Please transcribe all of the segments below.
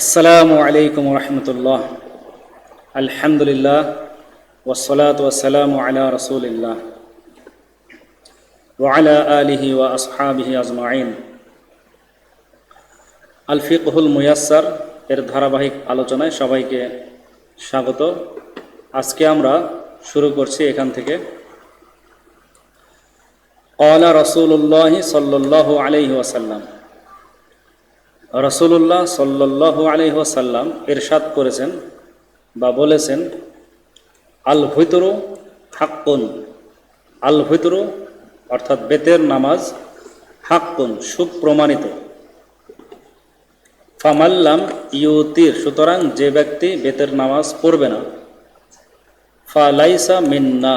আসসালামু আলাইকুম রহমতুল্লাহ। আলহামদুলিল্লাহ ওসলাত ওসালাম আলা রসুলিল্লাহ ওয়ালা আলিহি ওয়া আসহাবিহি আজমাইন। আলফিকহুল মুয়াস্সার এর ধারাবাহিক আলোচনায় সবাইকে স্বাগত। আজকে আমরা শুরু করছি এখান থেকে। কলা রসুল্লাহ সাল্লাহ আলাইহি ওয়াসাল্লাম। রসুল্লাহ সাল্লাহ আলহিহাসাল্লাম এরশাদ করেছেন বা বলেছেন, আল ভৈতরু হাক্কুন। আল ভৈতরু অর্থাৎ বেতের নামাজ হাক্কুন, সুপ্রমাণিত। ফামাল্লাম ইউতির, সুতরাং যে ব্যক্তি বেতের নামাজ পড়বে না, ফালাইসা মিন্না,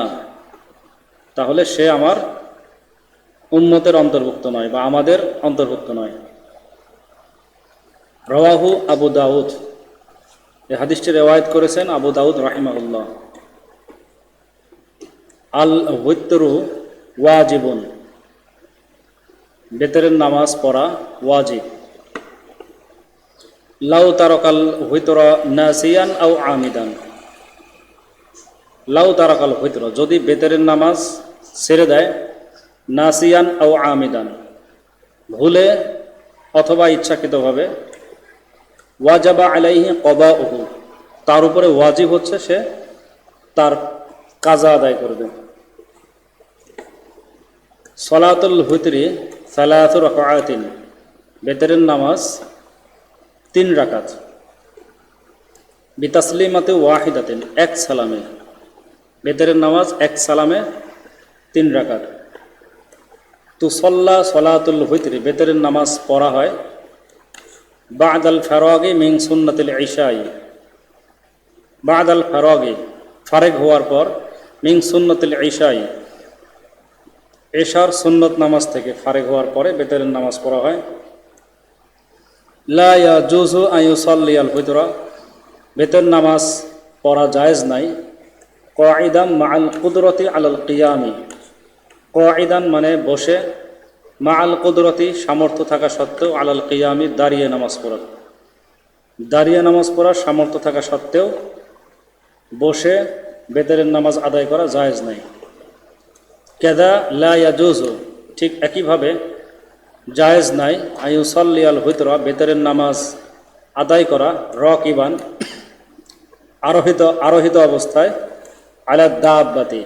তাহলে সে আমার উম্মতের অন্তর্ভুক্ত নয় বা আমাদের অন্তর্ভুক্ত নয়। রওয়াহু আবু দাউদ। এই হাদিসটি রেওয়ায়ত করেছেন আবু দাউদ রাহিমাহুল্লাহ। আল হৈতরু ওয়াজিবুন। বেতরের নামাজ পড়া ওয়াজিব। লাউ তারকাল হৈতর নাসিয়ান আও আমিদান। লাউ তারকাল হৈতর, যদি বেতরের নামাজ ছেড়ে দেয়, নাসিয়ান আও আমিদান। ভুলে অথবা ইচ্ছাকৃতভাবে ওয়াজাবা আলাইহি কবা ওহু তার উপরে ওয়াজিব হচ্ছে সে তার কাজা আদায় করবে। সলাতুল হুতরি সালাতুর রাকাতিন বেতরের নামাজ তিন রাকাত। বিতাসলিমাতে ওয়াহিদাতিন, এক সালামে। বেতরের নামাজ এক সালামে তিন রাকাত। তুসল্লা সলাতুল হুতরি বেতরের নামাজ পড়া হয় বাদ আল ফারোয়াগে মিং সুন্নতিল ঈশাই। বাদ আল ফারোয়াগে ফারেক হওয়ার পর মিং সুন্নতিল ঈশাই। এশার সুন্নত নামাজ থেকে ফারেক হওয়ার পরে বেতরের নামাজ পড়া হয়। লা ইয়া জুজু আয়ুসল্লি আল হুতরা বেতর নামাজ পড়া জায়েজ নাই। কয়দাম মাআল কুদরতি আলাল কিয়ামি। কয়দান মানে বসে মা আল কুদরতি সামর্থ্য থাকা সত্ত্বেও আলাল কিয়ামি দাঁড়িয়ে নামাজ পড়া দাঁড়িয়ে নামাজ পড়ার সামর্থ্য থাকা সত্ত্বেও বসে বেতরের নামাজ আদায় করা জায়েজ নাই। কেদা লা ইয়াজুজু ঠিক একইভাবে জায়েজ নাই আয়ুসল্লি আল হুতরা বেতরের নামাজ আদায় করা রক ইবান আরোহিত আরোহিত অবস্থায় আলা দাব্বাতি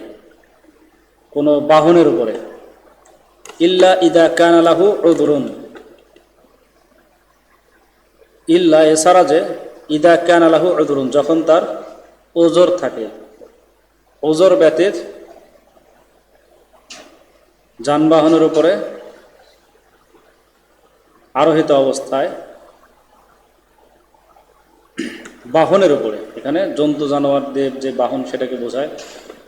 কোনো বাহনের উপরে। ইল্লা ইদা কানালাহু উদরুন ইল্লা এছাড়া যে ইদা কানালাহু উদরুন যখন তার ওজোর থাকে। ওজোর ব্যতীত যানবাহনের উপরে আরোহিত অবস্থায় বাহনের উপরে, এখানে জন্তু জানোয়ারদের যে বাহন সেটাকে বোঝায়,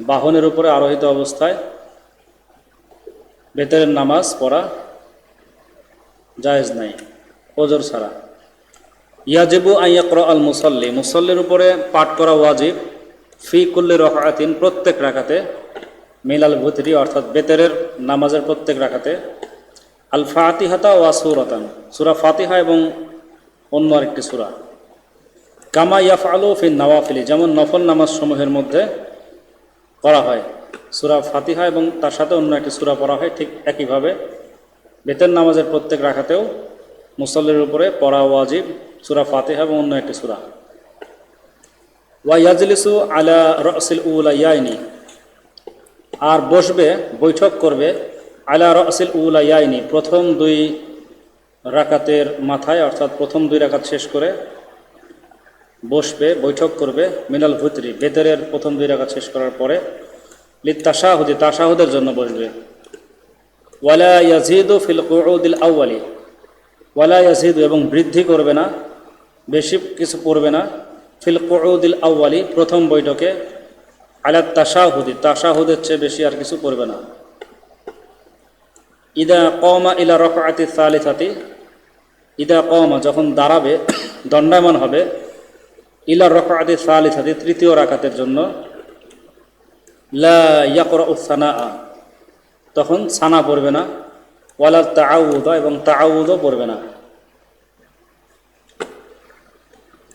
বাহনের উপরে আরোহিত অবস্থায় বেতরের নামাজ পড়া জায়েজ নাই, ওজোর ছাড়া। ইয়াজিবু আইয়াকর আল মুসল্লি, মুসল্লির উপরে পাঠ করা ওয়াজিব, ফি কুল্লি রকাতিন প্রত্যেক রাখাতে মিলাল ভুতরি অর্থাৎ বেতরের নামাজের প্রত্যেক রাখাতে আল ফাতিহাতা ওয়া সুরাতান, সুরা ফাতিহা এবং অন্য আরেকটি সুরা। কামা ইয়াফ আলু ফিন নওয়াফিলি, যেমন নফল নামাজ সমূহের মধ্যে করা হয়। সুরা ফাতিহা এবং তার সাথে অন্য একটি সুরা পড়া হয়, ঠিক একইভাবে। বেতের নামাজের প্রত্যেক রাখাতেও মুসল্লির উপরে পড়া ওয়াজিব, সুরা ফাতিহা এবং অন্য একটি সুরা। ওয়া ইয়াজলিসু আলা রসিল উলা ইয়াইনি আর বসবে, বৈঠক করবে আলা রসিল উলা ইয়াইনি প্রথম দুই রাকাতের মাথায়, অর্থাৎ প্রথম দুই রাকাত শেষ করে বসবে, বৈঠক করবে মিনাল ভুতরি। বেতরের প্রথম দুই রাকাত শেষ করার পরে লিত তাশাহুদি তাশাহুদের জন্য বসবে। ওয়ালা ইয়াজিদু ফিল কুউদিল আউয়ালি। ওয়ালা ইয়াজিদু এবং বৃদ্ধি করবে না, বেশি কিছু পড়বে না। ফিল কুউদিল আউয়ালি, প্রথম বৈঠকে। আলা তাশাহুদি, তাশাহুদের চেয়ে বেশি আর কিছু করবে না। ইদা কমা ইলা রকাতি সালিসাতি। ইদা কমা যখন দাঁড়াবে, দণ্ডায়মান হবে, ইলা রকাতি সালিসাতি, তৃতীয় রাকাতের জন্য। উসানা তখন সানা পড়বে না, ওয়ালা তাউদ এবং তাউদও পড়বে না।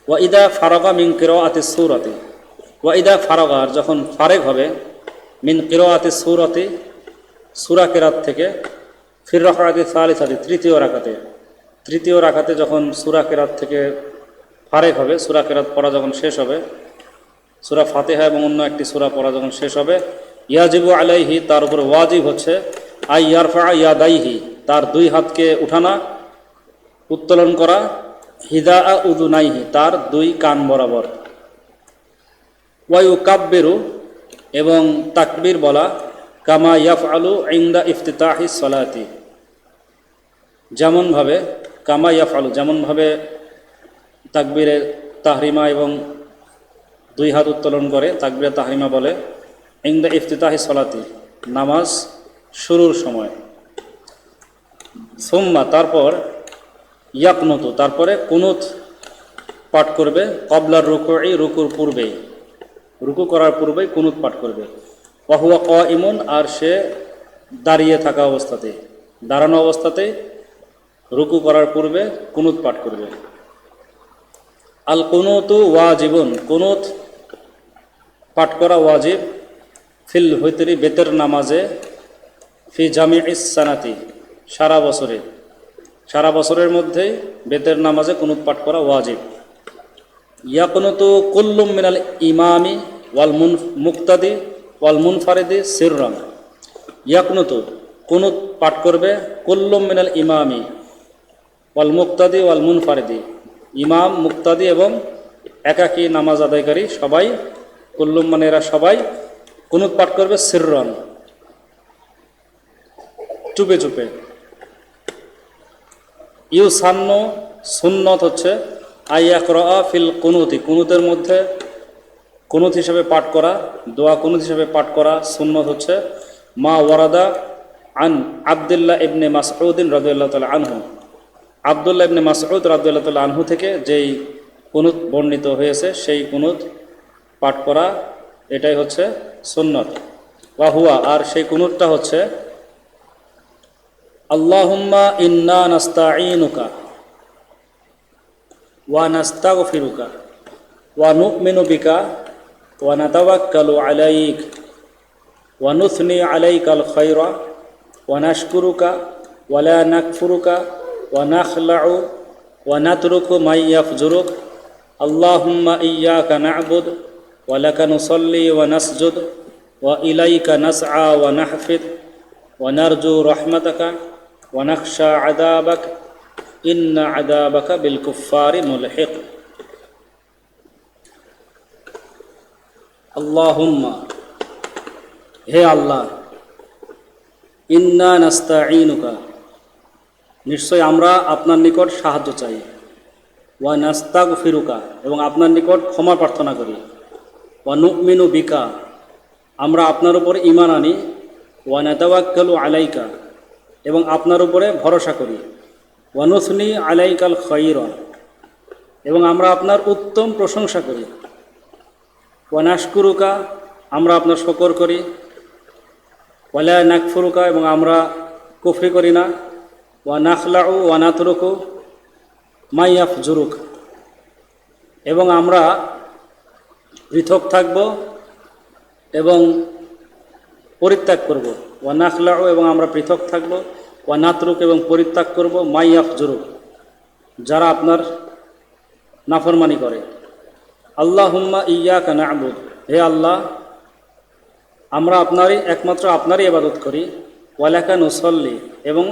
ওয়াইদা ফারগা মিন কিরাআতি সূরাতি। ওয়াইদা ফারগা যখন ফারেক হবে, মিন কিরাআতি সূরাতি, সূরা কেরাত থেকে, ফির রাকাতি সালিসাতি, তৃতীয় রাকাতে। তৃতীয় রাকাতে যখন সূরা কেরাত থেকে ফারেক হবে, সূরা কেরাত পড়া যখন শেষ হবে সূরা ফাতেহা এবং অন্য একটি সুরা পড়া যখন শেষ হবে, ইয়াজিবু আলাইহি, তার উপর ওয়াজিব হচ্ছে, আই ইয়ারফা ইয়াদাইহি, তার দুই হাতকে উঠানা, উত্তোলন করা হিদা উদুনাইহি তার দুই কান বরাবর। ওয়ায়ু কাব্বেরু এবং তাকবির বলা, কামা ইয়াফ আলু ইন্দা ইফতিতাহি সলাতি। যেমনভাবে, কামা ইয়াফ আলু যেমনভাবে তাকবিরে তাহরিমা এবং দুই হাত উত্তোলন করে, তাকবিরে তাহরিমা বলে, ইন্দা ইফতিতাহি সলাতি নামাজ শুরুর সময়। সোম্মা, তারপর ইয়াকনতু, তারপরে কুনুত পাঠ করবে কবলার রুকু এই রুকুর পূর্বেই। রুকু করার পূর্বেই কুনুত পাঠ করবে। অহুয়া ক ইমন আর সে দাঁড়িয়ে থাকা অবস্থাতে, দাঁড়ানো অবস্থাতেই রুকু করার পূর্বে কুনুত পাঠ করবে। আল কুনুতু জীবন কুনুত পাঠ করা ওয়াজিব। ফিল হৈতরি বেতের নামাজে, ফি জামি সানাতি, সারা বছরে। সারা বছরের মধ্যেই বেতের নামাজে কুনুত পাঠ করা ওয়াজিব। ইয়াকুনুতু কুল্লুম মিনাল ইমামি ওয়াল মুন, মুক্তাদি ওয়াল মুনফারিদি সিররান। ইয়াকুনুতু কুনুত পাঠ করবে কুল্লুম মিনাল ইমামি ওয়াল মুক্তাদি ওয়াল মুনফারিদি। ইমাম, মুক্তাদি এবং একাকী নামাজ আদায়কারী সবাই কুল্লুম মানে এরা সবাই কুনুত পাঠ করবে সিররন। চুপে চুপে। ইউ সান্ন সুন্নত হচ্ছে আইয়াকরা ফিল কুনুতি। কুনুতের মধ্যে কুনুত হিসেবে পাঠ করা, দোয়া কুনুত হিসেবে পাঠ করা সুন্নত হচ্ছে, মা ওয়ারাদা আন আবদুল্লাহ ইবনে মাসউদ্দিন রাদিয়াল্লাহু তাআলা আনহু। আবদুল্লাহ ইবনে মাসউদ রাদিয়াল্লাহু তাআলা আনহু থেকে যেই কুনুত বর্ণিত হয়েছে, সেই কুনুত পাঠ করা, এটাই হচ্ছে সুন্নত। ওয়াহুয়া আর সেই কুনুতটা হচ্ছে, আল্লাহুম্মা ইন্না নাস্তাঈনুকা ওয়া নাস্তা নাস্তাগফিরুকা ওয়া নু'মিনু বিকা ওয়া নাতাওয়াক্কালু আলাইক ওয়া নুথনি আলাইকাল খায়রা ওয়া নাশকুরুকা ওয়া লা নাকফুরুকা ওয়া নাখলাউ ওয়া নাতরুকু মা ইয়াফজুরুক আল্লাহুম্মা ইয়্যাকা না'বুদ ওয়া লাকা নুসাল্লি ওয়া নাসজুদ ওয়া ইলাইকা নাসআ ওয়া নাহফিদ ওয়া নারজু রাহমাতাকা ونخشى عذابك إن عذابك بالكفار ملحق اللهم হে আল্লাহ ইন্না নাস্তাঈনুকা নিশ্চয় আমরা আপনার নিকট সাহায্য চাই ওয়া নাস্তাগ ফিরুকা এবং আপনার নিকট ক্ষমা প্রার্থনা করি ওয়া নুকমিনু বিকা, আমরা আপনার উপর ইমান আনি, ওয়া নাতাওয়াক্কালু আলাইকা, এবং আপনার উপরে ভরসা করি। ওয়ানুসনি আলাইকাল খৈর এবং আমরা আপনার উত্তম প্রশংসা করি। ওয়ানাশকুরুকা আমরা আপনার শকর করি। ওয়ালা নাকফুরুকা, এবং আমরা কুফরি করি না। ওয়া নাখলাউ ওয়ানাথরুকু মাইয়াফ জুরুক এবং আমরা পৃথক থাকব এবং পরিত্যাগ করব। ওয়া নাখলাউ এবং আমরা পৃথক থাকব। ওয়া নাতরুক এবং পরিত্যাগ করব। মাইয়াফ জুরুক যারা আপনার নাফরমানি করে। আল্লাহ হুম্মা ইয়া কানা আবুদ হে আল্লাহ, আমরা আপনারই একমাত্র আপনারই ইবাদত করি। ওয়ালাকা নুসল্লি এবং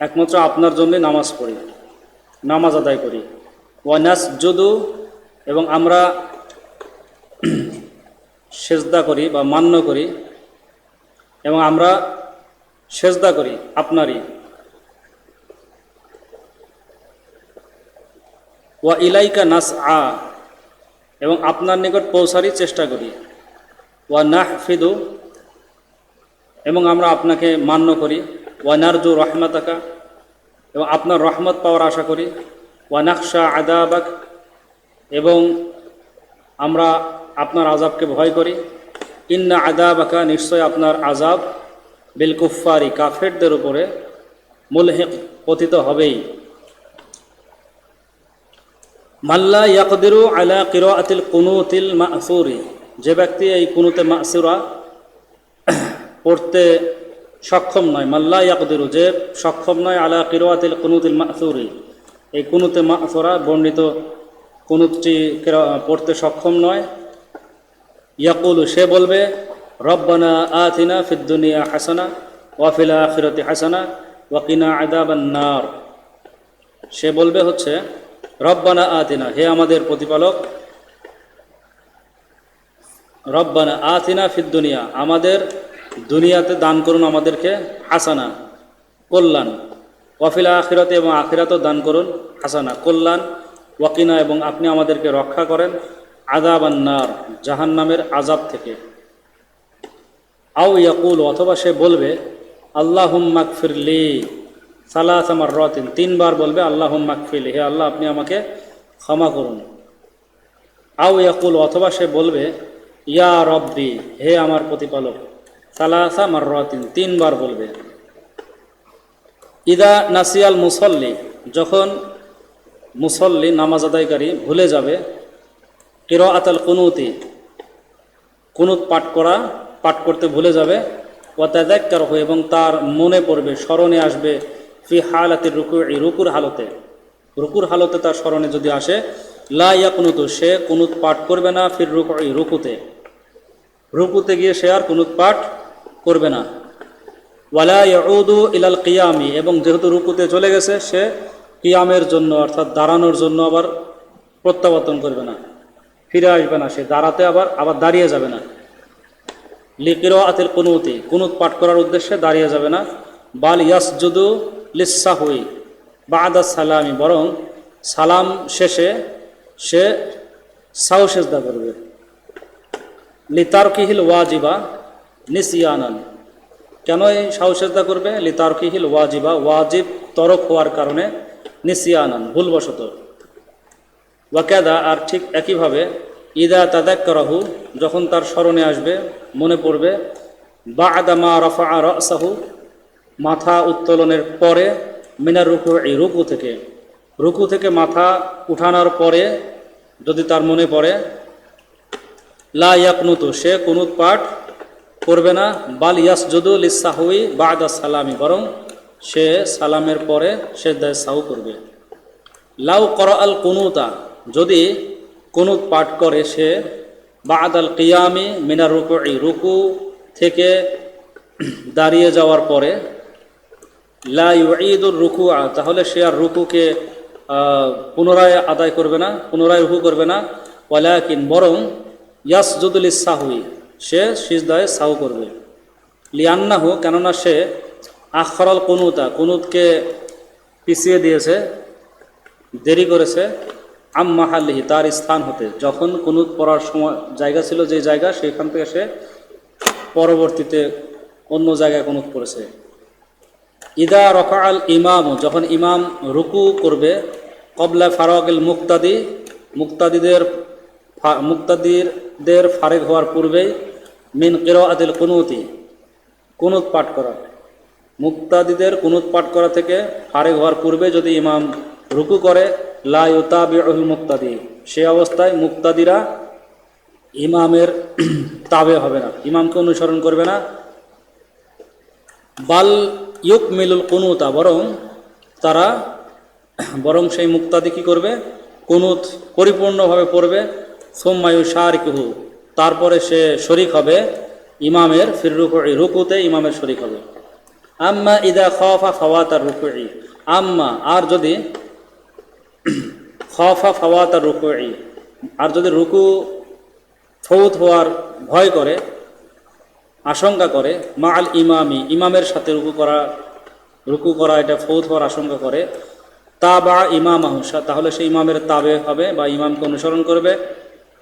একমাত্র আপনার জন্য নামাজ পড়ি, নামাজ আদায় করি। ওয়ানাস যদু এবং আমরা সেজদা করি বা মান্য করি এবং আমরা সেজদা করি আপনারই। ওয়া ইলাইকা নাস আ এবং আপনার নিকট পৌঁছারই চেষ্টা করি। ওয়া নাহ ফিদু এবং আমরা আপনাকে মান্য করি। ওয়া নারজু রহমাতাকা এবং আপনার রহমত পাওয়ার আশা করি। ওয়া নাকশা আদাবাক এবং আমরা আপনার আজাবকে ভয় করি। ইন্না আদাবাকা নিশ্চয় আপনার আজাব বিল কুফারি কাফেরদের উপরে মুলহেক পতিত হবেই। মাল্লা ইয়াকদিরু আলা কিরাআতিল কুনুতিল মাসুরি, যে ব্যক্তি এই কুনুতে মাসুরা পড়তে সক্ষম নয় মাল্লা ইয়াকদিরু, যে সক্ষম নয় আলা কিরাআতিল কুনুতিল মাসুরি, এই কুনুতে মাসুরা বর্ণিত কুনুতটি কিরা- পড়তে সক্ষম নয়। ইয়াকুলু, সে বলবে, রব্বানা আতিনা ফিদ দুনিয়া হাসানা ওয়া ফিল আখিরাতি হাসানা ওয়া কিনা আযাবান নার। সে বলবে হচ্ছে, রব্বানা আতিনা, হে আমাদের প্রতিপালক, রব্বানা আতিনা ফিদ দুনিয়া, আমাদের দুনিয়াতে দান করুন আমাদেরকে হাসানা, কল্যাণ। ওয়াফিলা আখিরাতে এবং আখিরাতও দান করুন হাসানা, কল্যাণ। ওয়াকিনা এবং আপনি আমাদেরকে রক্ষা করেন আদাব আন্নার জাহান নামের আজাব থেকে। আও ইয়াকুল, অথবা সে বলবে আল্লাহ মাকফিরলি সালাস আমার রতিন তিনবার বলবে আল্লাহ মাকফিরলি হে আল্লাহ, আপনি আমাকে ক্ষমা করুন। আও ইয়াকুল, অথবা সে বলবে, ইয়া রব্বি, হে আমার প্রতিপালক, সালাসা মাররাতিন। তিনবার বলবে। ইদা নাসিয়াল মুসল্লি, যখন মুসল্লি, নামাজ আদায়কারী ভুলে যাবে কির আতাল কুনুতি, কুনুত পাঠ করা, পাঠ করতে ভুলে যাবে। ওয়াতাদাক্কার হয়ে এবং তার মনে পড়বে, স্মরণে আসবে, ফি হালাতের রুকু রুকুর হালতে। রুকুর হালতে তার স্মরণে যদি আসে, লা ইয়াকুনুতু, সে কুনুত পাঠ করবে না, ফির রুকু রুকুতে। রুকুতে গিয়ে সে আর কুনুত পাঠ করবে না। ওয়ালা ইয়াউদু ইলাল কিয়ামি, এবং যেহেতু রুকুতে চলে গেছে, সে কিয়ামের জন্য, অর্থাৎ দাঁড়ানোর জন্য আবার প্রত্যাবর্তন করবে না। ফিরে আসবে না, সে দাঁড়াতে আবার আবার দাঁড়িয়ে যাবে না। লিকিরো আতিল কুনুতি, কুনুত পাঠ করার উদ্দেশ্যে দাঁড়িয়ে যাবে না। বাল ইয়াস ইয়াসজুদু লিসাহুই বা আদা সালামি, বরং সালাম শেষে সে সাউ সেজদা করবে। লিতারকিহিল ওয়াজিবা নিসিয়ানান। কেন এই সাউ সেজদা করবে? লিতারকিহিল ওয়াজিবা, ওয়াজিব তরক হওয়ার কারণে নিসিয়ানান, ভুলবশত। ওয়াকাদা আর ঠিক একইভাবে, ইদা তাদাক করাহু যখন তার স্মরণে আসবে, মনে পড়বে বা আদামা রফা রসাহু, মাথা উত্তোলনের পরে, মিনার রুকু এই রুকু থেকে। রুকু থেকে মাথা উঠানোর পরে, যদি তার মনে পড়ে, লা ইয়াকনুতু, সে কুনুত পাঠ করবে না, বাল ইয়াসজুদু লিসাহুই বাদা সালামি, বরং সে সালামের পরে সে দায় সাহু করবে। লাউ কর আল কুনুতা যদি কোনো পাঠ করে সে বা আদাল কিয়ামি মিনার রুকু রুকু থেকে দাঁড়িয়ে যাওয়ার পরে, লা ইউঈদুর রুকু তাহলে সে আর রুকুকে পুনরায় আদায় করবে না, পুনরায় রুকু করবে না। ওয়ালাকিন, বরং ইয়াসজুদুল ইসাহুই সে সিজদায় সাহু করবে। লিয়ান্নাহু কেননা সে আখরাল কুনুতা, কুনুতকে পিছিয়ে দিয়েছে, দেরি করেছে। আম মাহাল্লিহি তার স্থান হতে। যখন কুনুত পড়ার সময় জায়গা ছিল যে জায়গা, সেখান থেকে সে পরবর্তীতে অন্য জায়গায় কুনুত পড়েছে। ইদা রফা আল ইমাম, যখন ইমাম রুকু করবে, কবলা ফারাকিল মুক্তাদি, মুক্তাদিদের মুক্তাদিরদের ফারেক হওয়ার পূর্বেই মিন কির আদিল কুনুতি, কুনুত পাঠ করা। মুক্তাদিদের কুনুত পাঠ করা থেকে ফারেক হওয়ার পূর্বে যদি ইমাম রুকু করে, লা ইউতাবিউল মুক্তাদি। সে অবস্থায় মুক্তাদিরা ইমামের তাবে হবে না, ইমামকে অনুসরণ করবে না। বাল ইউক মিলুল কুনুতা, বরং তারা বরং সেই মুক্তাদি কী করবে? কুনুত পরিপূর্ণভাবে পড়বে। সোম্মায়ু শারিকুহু তারপরে সে শরিক হবে ইমামের ফির রুকুতে ইমামের শরিক হবে। আম্মা ইদা খফা ফাওয়াতার রুকুই আম্মা আর যদি খফা ফাওয়াতার রুকুই। আর যদি রুকু ফৌত হওয়ার ভয় করে, আশঙ্কা করে মা আল ইমামি, ইমামের সাথে রুকু করা রুকু করা, এটা ফৌত হওয়ার আশঙ্কা করে তা বা ইমাম আহুসা তাহলে সে ইমামের তাবে হবে বা ইমামকে অনুসরণ করবে।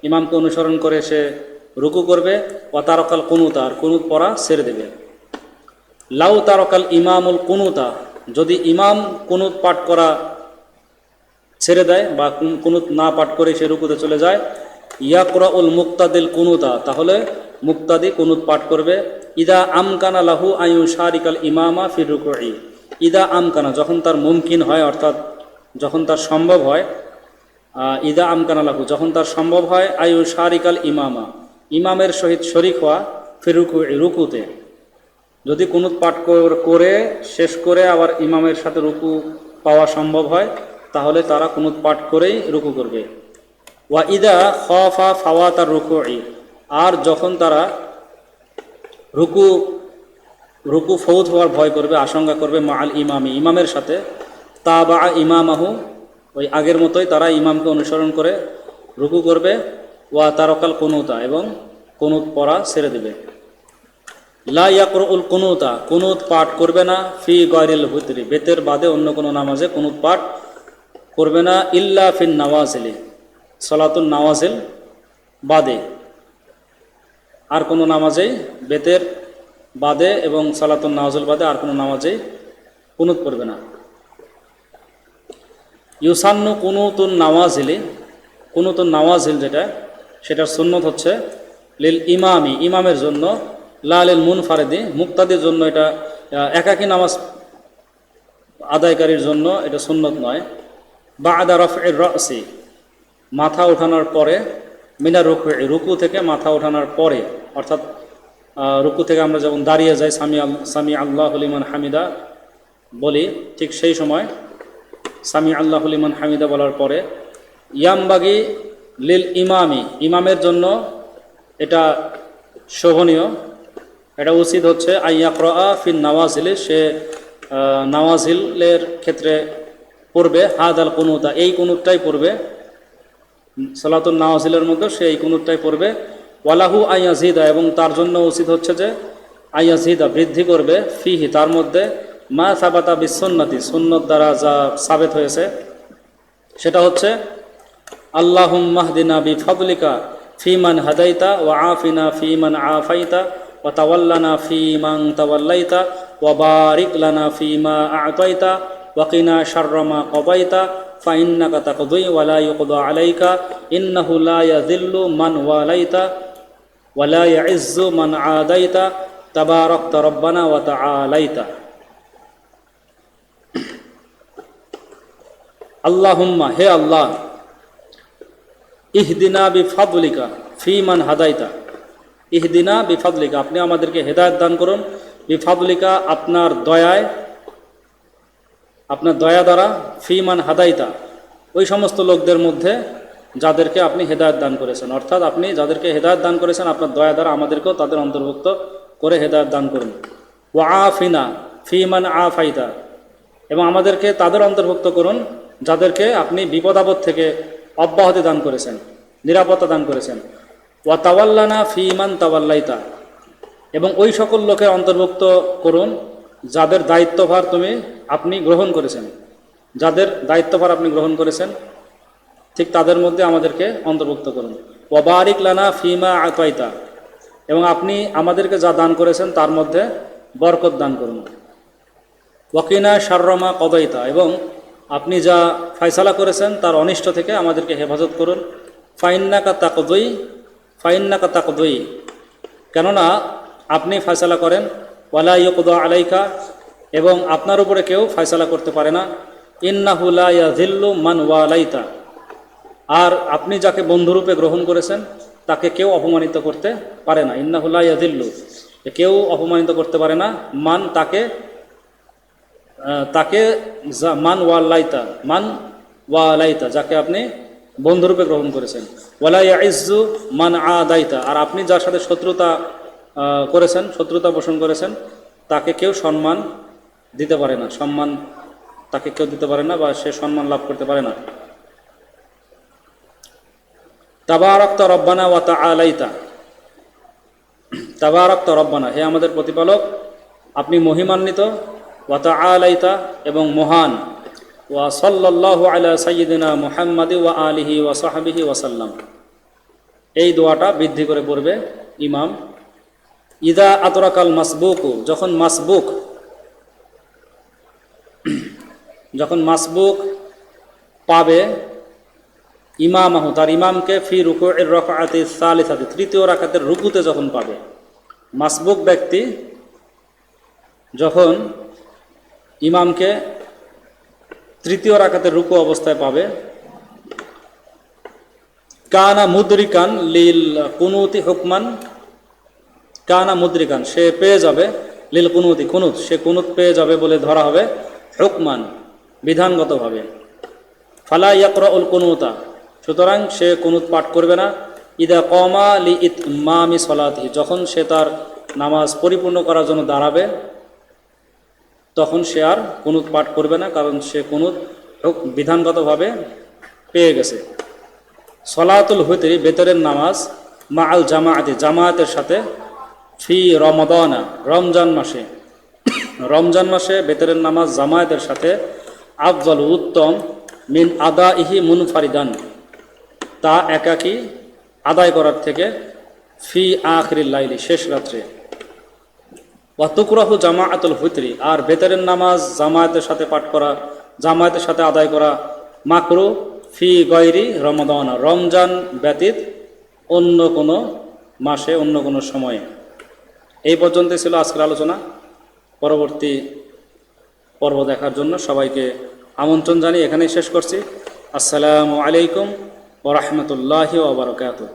ইমামকে অনুসরণ করে সে রুকু করবে। ও তারকাল কুনুতা, আর কুনুত পড়া ছেড়ে দেবে। লাউ তারকাল ইমামুল কুনুতা, যদি ইমাম কুনুত পাঠ করা ছেড়ে দেয় বা কুন- কুনুত না পাঠ করে সে রুকুতে চলে যায়। ইয়াকরা উল মুক্তাদিল কুনুতা তাহলে মুক্তাদি কুনুত পাঠ করবে। ইদা আমকানা লাহু আয়ু শারিকাল ইমামা ফির রুকুই ইদা আমকানা যখন তার মুমকিন হয় অর্থাৎ যখন তার সম্ভব হয় আহ, আমকানা লাহু যখন তার সম্ভব হয় আয়ু শারিকাল ইমামা। ইমামের সহিত শরিক হওয়া ফিরুকু রুকুতে। যদি কুনুত পাঠ করে শেষ করে আবার ইমামের সাথে রুকু পাওয়া সম্ভব হয় তাহলে তারা কুনুত পাঠ করেই রুকু করবে। ওয়া ইদা খফা ফাওয়া তার রুকু আর যখন তারা রুকু রুকু ফৌজ হওয়ার ভয় করবে, আশঙ্কা করবে মা আল ইমামি, ইমামের সাথে তা বা ইমামাহু, ওই আগের মতোই তারা ইমামকে অনুসরণ করে রুকু করবে, ওয়া তারকাল কুনুতা, এবং কুনুত পড়া ছেড়ে দেবে। লা ইয়াকরুল কুনুতা, কুনুত পাঠ করবে না, ফি গয়রিল হুতরি বেতের বাদে অন্য কোনো নামাজে কুনুত পাঠ করবে না ইল্লা ফিন নওয়াজিলি সলাতুল নওয়াজিল বাদে। আর কোনো নামাজেই বেতের বাদে এবং সালাতুল নওয়াজিল বাদে আর কোনো নামাজেই কুনুত করবে না। ইউসান্নু কুনুতুন নওয়াজিলি কুনুতুন নওয়াজিল যেটা, সেটার সুন্নত হচ্ছে লিল ইমামি, ইমামের জন্য লা লিল মুনফারেদি, মুক্তাদির জন্য এটা একাকী নামাজ আদায়কারীর জন্য এটা সুন্নত নয়। বা আদা রফ রসি, মাথা ওঠানোর পরে, মিনা রুকু রুকু থেকে মাথা ওঠানোর পরে, অর্থাৎ রুকু থেকে আমরা যখন দাঁড়িয়ে যাই, সামি সামি আল্লাহ হলিমান হামিদা বলি, ঠিক সেই সময় সামি আল্লাহ হলিমান হামিদা বলার পরে, ইয়ামবাগি লিল ইমামি, ইমামের জন্য এটা শোভনীয়। এটা উচিত হচ্ছে আইয়াকরা ফিন নওয়াজিলে, সে নওয়াজিলের ক্ষেত্রে পড়বে হাদ আল কুনুতা, এই কুনুতটাই পড়বে। সালাতুল নওয়াজিলের মধ্যে সে এই কুনুতটাই পড়বে। ওয়ালাহু আইয়াজিদা, এবং তার জন্য উচিত হচ্ছে যে আইয়াজিদা বৃদ্ধি করবে ফিহি, তার মধ্যে মা সাবাতা বিসন্নতি, সুন্নত দ্বারা যা সাবেত হয়েছে, সেটা হচ্ছে আল্লাহ মাহদিনা বি ফদলিকা ফিমান হাদাইতা ও আফিনা ফিমান আফাইতা ও তাওয়াল্লানা ফিমান তাওয়াল্লাইতা ও বারিক লানা ফিমা আতাইতা ওয়াকিনা শাররমা কবাইতা ফাইন্নাকা তাকদুই ওয়ালা ইউকদা আলাইকা, ইন্নাহু লা ইয়াযিল্লু মান ওয়ালাইতা ওয়ালা ইয়াইজ্জু মান আদাইতা, তাবারাকতা রব্বানা ওয়া তাআলাইতা। আল্লাহুম্মা, হে আল্লাহ, ইহদিনা বিফাদলিকা ফিমান হাদাইতা। ইহদিনা বিফাদলিকা, আপনি আমাদেরকে হেদায়ত দান করুন। বিফাদলিকা আপনার দয়ায় আপনার দয়া দ্বারা ফিমান হাদাইতা, ওই সমস্ত লোকদের মধ্যে যাদেরকে আপনি হেদায়ত দান করেছেন। অর্থাৎ আপনি যাদেরকে হেদায়ত দান করেছেন, আপনার দয়া দ্বারা আমাদেরকেও তাদের অন্তর্ভুক্ত করে হেদায়ত দান করুন। ও আফিনা ফিমান আফাইতা, এবং আমাদেরকে তাদের অন্তর্ভুক্ত করুন, যাদেরকে আপনি বিপদ আপদ থেকে অব্যাহতি দান করেছেন, নিরাপত্তা দান করেছেন। ওয়া তাওয়াল্লানা ফিমান তাওয়াল্লাইতা, এবং ওই সকল লোকের অন্তর্ভুক্ত করুন যাদের দায়িত্বভার তুমি আপনি গ্রহণ করেছেন, যাদের দায়িত্বভার আপনি গ্রহণ করেছেন, ঠিক তাদের মধ্যে আমাদেরকে অন্তর্ভুক্ত করুন। ওয়াবারিক লানা ফিমা আতাইতা, এবং আপনি আমাদেরকে যা দান করেছেন তার মধ্যে বরকত দান করুন। ওয়াকিনা শাররমা কদাইতা, এবং আপনি যা ফয়সালা করেছেন তার অনিষ্ট থেকে আমাদেরকে হেফাজত করুন। ফাইন্নাকা তাকদই ফাইন্নাকা তাকদই, কেননা আপনি ফয়সালা করেন ওয়ালা ইয়কুদ আলাইকা, এবং আপনার উপরে কেউ ফয়সালা করতে পারে না। ইন্নাহুলা মান ওয়ালাইতা। আর আপনি যাকে বন্ধুরূপে গ্রহণ করেছেন, তাকে কেউ অপমানিত করতে পারে না। ইন্নাহুলা ইয়াজিল্লু কেউ অপমানিত করতে পারে না। মান তাকে তাকে মান ওয়ালাইতা মান ওয়ালাইতা, যাকে আপনি বন্ধুরূপে গ্রহণ করেছেন। ওয়ালাই ইজ্জু মান আদাইতা। আর আপনি যার সাথে শত্রুতা করেছেন, শত্রুতা পোষণ করেছেন, তাকে কেউ সম্মান দিতে পারে না। সম্মান তাকে কেউ দিতে পারে না বা সে সম্মান লাভ করতে পারে না। তাবারক্ত রব্বানা ওয়া আলাইতা তাবারক্ত রব্বানা, হে আমাদের প্রতিপালক, আপনি মহিমান্বিত ওয়াতা আলাইতা এবং মহান। ওয়া সাল্লাল্লাহু আলা সাইয়্যিদিনা মুহাম্মাদি ওয়া আলিহি ওয়া সাহাবিহি ওয়াসাল্লাম এই দোয়াটা বৃদ্ধি করে পড়বে ইমাম ইদা আতরাকাল মাসবুকু, যখন মাসবুক যখন মাসবুক পাবে ইমামাহু, তার ইমামকে ফি রুকু এর রকাতে সালিসাতে, তৃতীয় রাকাতের রুকুতে যখন পাবে, মাসবুক ব্যক্তি যখন ইমামকে তৃতীয় রাকাতের রুকু অবস্থায় পাবে, কানা মুদ্রিকান লিল কুনুতি হুকমান কানা মুদ্রিকান, সে পেয়ে যাবে লিল কুনুতি, কুনুত, সে কুনুত পেয়ে যাবে বলে ধরা হবে হুকমান বিধানগতভাবে। ফালা ইয়াকরা উল কুনুতা, সুতরাং সে কুনুত পাঠ করবে না। ইদা কমা লি ইত মামি সলাতি যখন সে তার নামাজ পরিপূর্ণ করার জন্য দাঁড়াবে, তখন সে আর কুনুত পাঠ করবে না, কারণ সে কুনুত বিধানগতভাবে পেয়ে গেছে। সলাতুল হুতরি বেতরের নামাজ মা আল জামায়াতি জামায়াতের সাথে ফি রমদানা, রমজান মাসে। রমজান মাসে বেতরের নামাজ জামায়াতের সাথে আফজল উত্তম মিন আদা ইহি মুনফারিদান। তা একাকী আদায় করার থেকে ফি আখরিল লাইলি, শেষ রাত্রে। ওয়াতুকরাহু জামায়াতুল ফিতরি, আর বেতরের নামাজ জামায়াতের সাথে পাঠ করা, জামায়াতের সাথে আদায় করা মাকরু ফি গয়রি রমদান। রমজান ব্যতীত অন্য কোনো মাসে, অন্য কোনো সময়ে। এই পর্যন্ত ছিল আজকের আলোচনা। পরবর্তী পর্ব দেখার জন্য সবাইকে আমন্ত্রণ জানিয়ে এখানেই শেষ করছি। আসসালামু আলাইকুম ও রহমতুল্লাহ ওবরকাতুহ